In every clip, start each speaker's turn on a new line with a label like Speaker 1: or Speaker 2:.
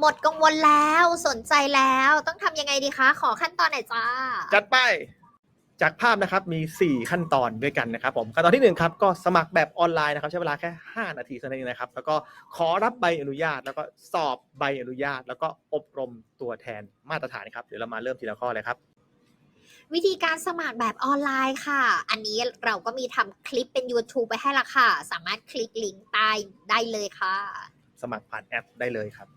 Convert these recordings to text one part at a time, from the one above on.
Speaker 1: หมดกังวลแล้วสนใจแล้วต้องทำยังไงดีคะ ขอขั้นตอนหน่อยจ้า
Speaker 2: จัดไป จากภาพนะครับมี 4 ขั้นตอนด้วยกันนะครับผมขั้นตอนที่1ครับก็สมัครแบบออนไลน์นะครับใช้เวลาแค่ 5 นาทีเท่านั้นเองนะครับ แล้วก็ขอรับใบอนุญาต แล้วก็สอบใบอนุญาต แล้วก็อบรมตัวแทนมาตรฐานครับเดี๋ยวเรามาเริ่มทีละข้อเลยครับ
Speaker 1: วิธีการสมัครแบบออนไลน์ค่ะ อันนี้เราก็มีทำคลิปเป็น YouTube ไปให้ละค่ะ สามารถคลิกลิงก์ใต้ได้เลยค่ะ
Speaker 2: สมัครผ่านแอปได้เลยครับ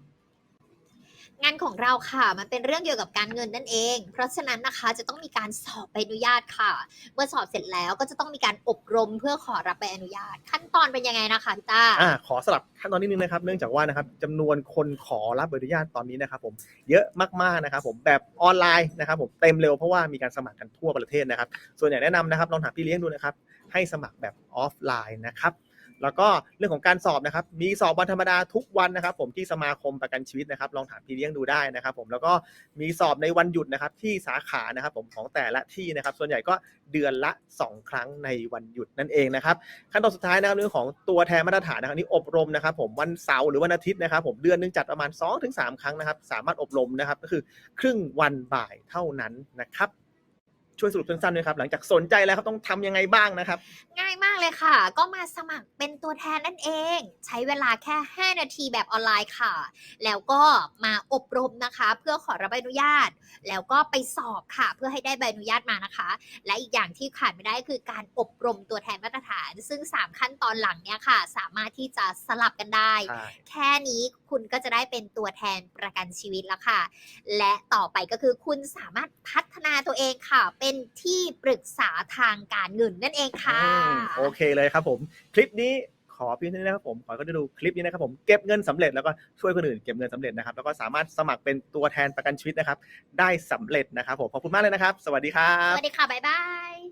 Speaker 1: งานของเราค่ะ มันเป็นเรื่องเกี่ยวกับการเงินนั่นเอง เพราะฉะนั้นนะคะจะต้องมีการสอบใบอนุญาตค่ะ เมื่อสอบเสร็จแล้วก็จะต้องมีการอบรมเพื่อขอรับใบอนุญาต ขั้นตอนเป็นยังไงนะคะพี่ต้า
Speaker 2: อ่าขอสลับขั้นตอนนิดนึงนะครับ เนื่องจากว่านะครับจำนวนคนขอรับใบอนุญาตตอนนี้นะครับผมเยอะมากๆนะครับผมแบบออนไลน์นะครับผมเต็มเร็วเพราะว่ามีการสมัครกันทั่วประเทศนะครับ ส่วนใหญ่แนะนำนะครับลองถามพี่เลี้ยงดูนะครับให้สมัครแบบออฟไลน์นะครับ แล้วก็เรื่องของการสอบนะครับ มีสอบวันธรรมดาทุกวันนะครับ ผมที่สมาคมประกันชีวิตนะครับ ลองถามพี่เลี้ยงดูได้นะครับ ผมแล้วก็มีสอบในวันหยุดนะครับ ที่สาขานะครับ ผมของแต่ละที่นะครับ ส่วนใหญ่ก็เดือนละ 2 ครั้งในวันหยุดนั่นเองนะครับ ขั้นตอนสุดท้ายนะครับเรื่องของตัวแทนมาตรฐานนะครับนี่อบรมนะครับ ผมวันเสาร์หรือวันอาทิตย์นะครับ ผมเดือนนึงจัดประมาณ 2-3 ครั้งนะครับ สามารถอบรมนะครับ ก็คือครึ่งวันบ่ายเท่านั้นนะครับ ช่วยสรุปสั้นๆด้วยครับ หลังจากสนใจแล้วครับต้องทำยังไงบ้างนะครับ
Speaker 1: ง่ายมากเลยค่ะ ก็มาสมัครเป็นตัวแทนนั่นเอง ใช้เวลาแค่ 5 นาทีแบบออนไลน์ค่ะ แล้วก็มาอบรมนะคะ เพื่อขอรับใบอนุญาต แล้วก็ไปสอบค่ะ เพื่อให้ได้ใบอนุญาตมานะคะ และอีกอย่างที่ขาดไม่ได้คือการอบรมตัวแทนมาตรฐาน ซึ่ง 3 ขั้นตอนหลังเนี่ยค่ะ สามารถที่จะสลับกันได้
Speaker 2: ใช่
Speaker 1: แค่นี้คุณก็จะได้เป็นตัวแทนประกันชีวิตแล้วค่ะ และต่อไปก็คือคุณสามารถพัฒนาตัวเองค่ะ เป็นที่ปรึกษาทางการเงินนั่นเองค่ะ
Speaker 2: อืมโอเคเลยครับผมคลิปนี้ขอเพียงเท่านี้นะครับผมขอให้ก็ได้ดูคลิปนี้นะครับผมเก็บเงินสำเร็จแล้วก็ช่วยคนอื่นเก็บเงินสำเร็จนะครับแล้วก็สามารถสมัครเป็นตัวแทนประกันชีวิตนะครับ ได้สำเร็จนะครับผมขอบคุณมากเลยนะครับ สวัสดีครั
Speaker 1: ส
Speaker 2: บ
Speaker 1: วัสดีค่ะบ๊ายบาย